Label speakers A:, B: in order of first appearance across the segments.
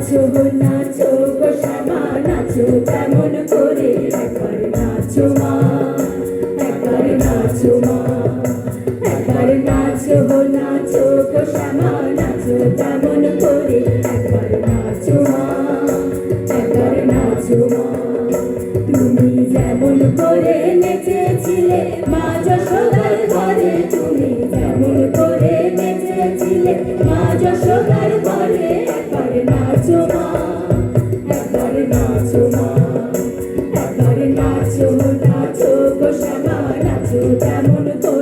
A: নাচো গো নাচো গো শ্যামা, নাচো তেমন করে? একবার নাচো মা, একবার নাচো মা, একবার নাচো গো নাচো গো শ্যামা, নাচো তেমন করে? একবার নাচো মা, একবার নাচো মা। তুমি যেমন করে নেচেছিলে, মা যশোদার নাচো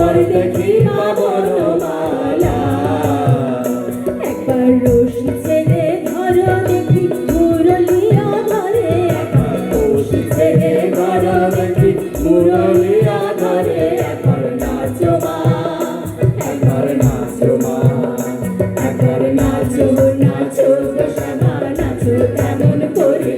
A: করতে খেমা বনমালা একবার রশি ছেড়ে ধরো দেখি মুরলিয়া ধরে একবার রশি ছেড়ে ধরো দেখি মুরলিয়া নাচো নাচো মা নাচো নাচো করে?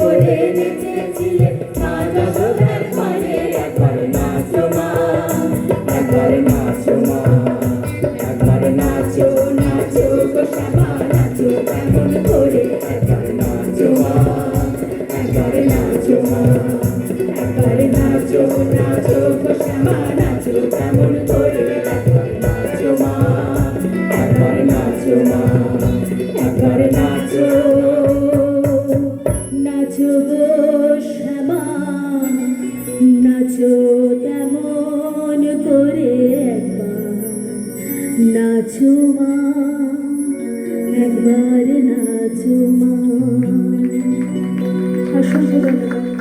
A: করে
B: নেচেছিলে মা যশোদার
A: নাচো মা একবার নাচো মা অসংখ্য ধন্যবাদ